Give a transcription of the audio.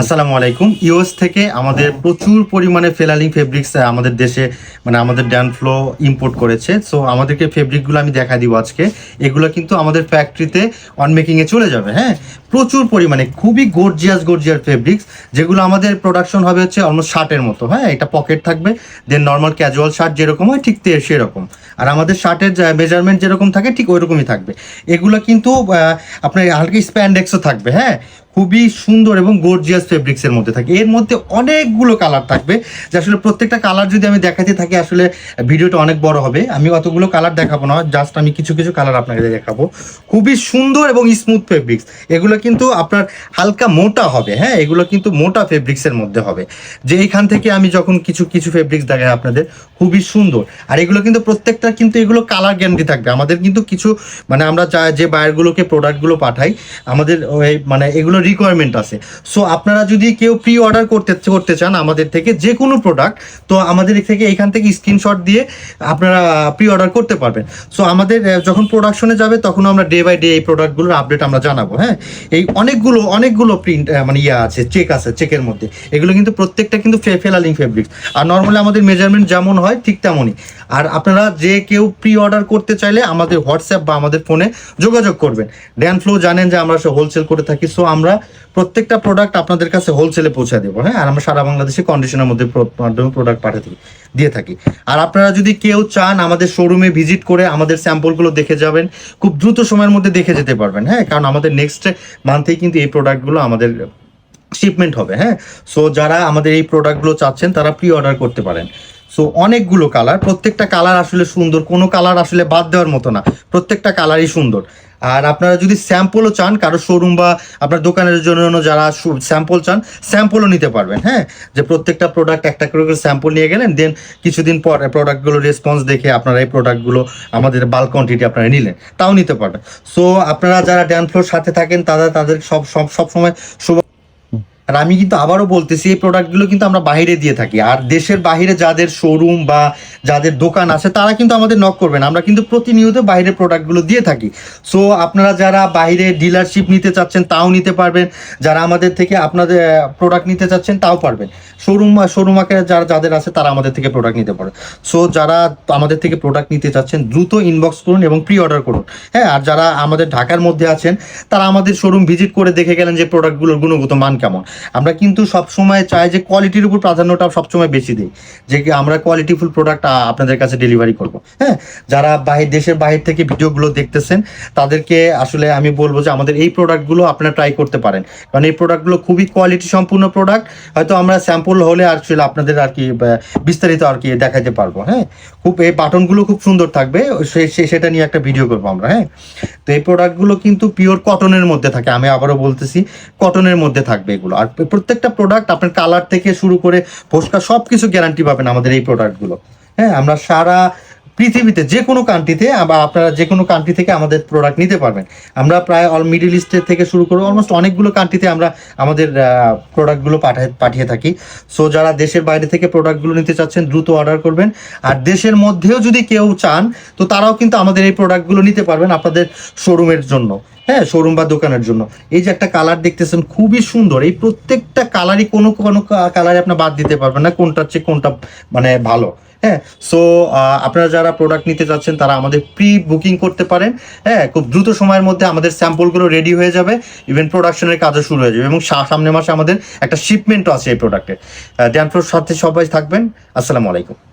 আসসালামু আলাইকুম। ইউএস থেকে আমাদের প্রচুর পরিমাণে ফেলালিং ফেব্রিক্স আমাদের দেশে মানে আমাদের ড্যান ফ্লো ইম্পোর্ট করেছে। সো আমাদেরকে ফেব্রিকগুলো আমি দেখা দিব আজকে। এগুলো কিন্তু আমাদের ফ্যাক্টরিতে অন মেকিংয়ে চলে যাবে হ্যাঁ? প্রচুর পরিমাণে, খুবই গর্জিয়াস গর্জিয়াস ফেব্রিক্স যেগুলো আমাদের প্রোডাকশন হবে হচ্ছে অলমোস্ট শার্টের মতো হ্যাঁ? এটা পকেট থাকবে দেন নর্মাল ক্যাজুয়াল শার্ট যেরকম হয়, ঠিক সেরকম। আর আমাদের শার্টের মেজারমেন্ট যেরকম থাকে, ঠিক ওই রকমই থাকবে। এগুলো কিন্তু আপনার হালকা স্প্যান্ডেক্সও থাকবে হ্যাঁ? খুবই সুন্দর এবং গর্জিয়াস ফেব্রিক্সের মধ্যে থাকে। এর মধ্যে অনেকগুলো কালার থাকবে। যে আসলে প্রত্যেকটা কালার যদি আমি দেখাতে থাকি, আসলে ভিডিওটা অনেক বড় হবে। আমি অতগুলো কালার দেখাবো না জাস্ট আমি কিছু কিছু কালার আপনাকে দেখাবো। খুবই সুন্দর এবং স্মুথ ফেব্রিক্স এগুলো কিন্তু আপনার হালকা মোটা হবে হ্যাঁ? এগুলো কিন্তু মোটা ফেব্রিক্সের মধ্যে হবে। যে এইখান থেকে আমি যখন কিছু কিছু ফেব্রিক্স দেখাই আপনাদের, খুবই সুন্দর। আর এগুলো কিন্তু প্রত্যেকটা কিন্তু এগুলো কালার গ্যারান্টি থাকবে। আমাদের কিন্তু কিছু মানে আমরা যা- যে বায়ারগুলোকে প্রোডাক্টগুলো পাঠাই, আমাদের মানে এগুলো রিকোয়ারমেন্ট আছে। সো আপনারা যদি কেউ প্রি অর্ডার করতে করতে চান আমাদের থেকে যে কোনো প্রোডাক্ট তো আমাদের থেকে এখান থেকে স্ক্রিনশট দিয়ে আপনারা প্রি অর্ডার করতে পারবেন। সো আমাদের যখন প্রোডাকশনে যাবে তখন আমরা ডে বাই ডে এই প্রোডাক্টগুলোর আপডেট আমরা জানাব হ্যাঁ? এই অনেকগুলো অনেকগুলো প্রিন্ট মানে ইয়ে আছে চেক আছে চেকের মধ্যে। এগুলো কিন্তু প্রত্যেকটা কিন্তু ফেলালিং ফেব্রিক্স আর নর্মালি আমাদের মেজারমেন্ট যেমন হয়, ঠিক তেমনই। আর আপনারা যে কেউ প্রি অর্ডার করতে চাইলে আমাদের হোয়াটসঅ্যাপ বা আমাদের ফোনে যোগাযোগ করবেন। ড্যান ফ্লো জানেন যে আমরা হোলসেল করে থাকি সো আমরা প্রত্যেকটা প্রোডাক্ট আপনাদের কাছে হোলসেলে পৌঁছে দেবো হ্যাঁ? আর আমরা সারা বাংলাদেশে কন্ডিশনের মধ্যে মাধ্যমে প্রোডাক্ট থাকি, দিয়ে থাকি। আর আপনারা যদি কেউ চান আমাদের শোরুমে ভিজিট করে আমাদের স্যাম্পলগুলো দেখে যাবেন, খুব দ্রুত সময়ের মধ্যে দেখে যেতে পারবেন হ্যাঁ? কারণ আমাদের নেক্সট মান্থেই কিন্তু এই প্রোডাক্টগুলো আমাদের শিপমেন্ট হবে হ্যাঁ? সো যারা আমাদের এই প্রোডাক্টগুলো চাচ্ছেন, তারা প্রি অর্ডার করতে পারেন। সো অনেকগুলো কালার প্রত্যেকটা কালার আসলে সুন্দর, কোনো কালার আসলে বাদ দেওয়ার মতো না। প্রত্যেকটা কালারই সুন্দর। আর আপনারা যদি স্যাম্পলও চান, কারও শোরুম বা আপনার দোকানের জন্য যারা স্যাম্পল চান স্যাম্পলও নিতে পারবেন হ্যাঁ? যে প্রত্যেকটা প্রোডাক্ট একটা করে স্যাম্পল নিয়ে গেলেন দেন কিছুদিন পর প্রোডাক্টগুলো রেসপন্স দেখে আপনারা এই প্রোডাক্টগুলো আমাদের বাল্ক কোয়ান্টিটি আপনারা নিলেন, তাও নিতে পারবেন। সো আপনারা যারা ড্যান ফ্লোর সাথে থাকেন, তারা তাদের সব সব সবসময় শুভ আর আমি কিন্তু আবারও বলতেছি, এই প্রোডাক্টগুলো কিন্তু আমরা বাইরে দিয়ে থাকি। আর দেশের বাইরে যাদের শোরুম বা যাদের দোকান আছে, তারা কিন্তু আমাদের নক করবেন আমরা কিন্তু প্রতিনিয়ত বাইরের প্রোডাক্টগুলো দিয়ে থাকি। সো আপনারা যারা বাইরে ডিলারশিপ নিতে চাচ্ছেন, তাও নিতে পারবেন। যারা আমাদের থেকে আপনাদের প্রোডাক্ট নিতে চাচ্ছেন, তাও পারবেন। শোরুম শোরুম আকারে যারা, যাদের আছে, তারা আমাদের থেকে প্রোডাক্ট নিতে পারে সো যারা আমাদের থেকে প্রোডাক্ট নিতে চাচ্ছেন, দ্রুত ইনবক্স করুন এবং প্রি অর্ডার করুন। হ্যাঁ আর যারা আমাদের ঢাকার মধ্যে আছেন, তারা আমাদের শোরুম ভিজিট করে দেখে গেলেন যে প্রোডাক্টগুলোর গুণগত মান কেমন। আমরা কিন্তু সবসময় চাই যে কোয়ালিটির উপর প্রাধান্যটা সবসময় বেশি দিই। যে আমরা কোয়ালিটিফুল প্রোডাক্ট আপনাদের কাছে ডেলিভারি করব। হ্যাঁ? যারা বাহির, দেশের বাহির থেকে ভিডিওগুলো দেখতেছেন, তাদেরকে আসলে আমি বলব যে আমাদের এই প্রোডাক্টগুলো আপনারা ট্রাই করতে পারেন। কারণ এই প্রোডাক্টগুলো খুবই কোয়ালিটি সম্পূর্ণ প্রোডাক্ট হয়তো আমরা স্যাম্পল হলে আসলে আপনাদের আর কি বিস্তারিত আর কি দেখাতে পারব। হ্যাঁ? খুব, এই বাটনগুলো খুব সুন্দর থাকবে সেটা নিয়ে একটা ভিডিও করব আমরা। হ্যাঁ? তো এই প্রোডাক্টগুলো কিন্তু পিওর কটনের মধ্যে থাকে, আমি আবারও বলতেছি কটনের মধ্যে থাকবে এগুলো। আর প্রত্যেকটা প্রোডাক্ট আপনার কালার থেকে শুরু করে ফোসকা সব কিছু গ্যারান্টি পাবেন আমাদের এই প্রোডাক্টগুলো হ্যাঁ আমরা সারা পৃথিবীতে যে কোনো কান্ট্রিতে বা আপনারা যে কোনো কান্ট্রি থেকে আমাদের প্রোডাক্ট নিতে পারবেন। আমরা প্রায় অল মিডিল ইস্টের থেকে শুরু করে অলমোস্ট অনেকগুলো কান্ট্রিতে আমরা আমাদের প্রোডাক্টগুলো পাঠায় পাঠিয়ে থাকি। সো যারা দেশের বাইরে থেকে প্রোডাক্টগুলো নিতে চাচ্ছেন, দ্রুত অর্ডার করবেন। আর দেশের মধ্যেও যদি কেউ চান, তো তারাও কিন্তু আমাদের এই প্রোডাক্টগুলো নিতে পারবেন আপনাদের শোরুমের জন্য। হ্যাঁ শোরুম বা দোকানের জন্য। এই যে একটা কালার দেখতেছেন, খুবই সুন্দর। এই প্রত্যেকটা কালারই কোনো কোনো কালারে আপনার বাদ দিতে পারবেন না, কোনটার চেয়ে কোনটা মানে ভালো। হ্যাঁ সো আপনারা যারা প্রোডাক্ট নিতে চাচ্ছেন তারা আমাদের প্রি বুকিং করতে পারেন। হ্যাঁ খুব দ্রুত সময়ের মধ্যে আমাদের স্যাম্পলগুলো রেডি হয়ে যাবে ইভেন প্রোডাকশনের কাজও শুরু হয়ে যাবে এবং সামনে মাসে আমাদের একটা শিপমেন্টও আছে এই প্রোডাক্টের ড্যানফ্লোর সাথে সবাই থাকবেন। আসসালামু আলাইকুম।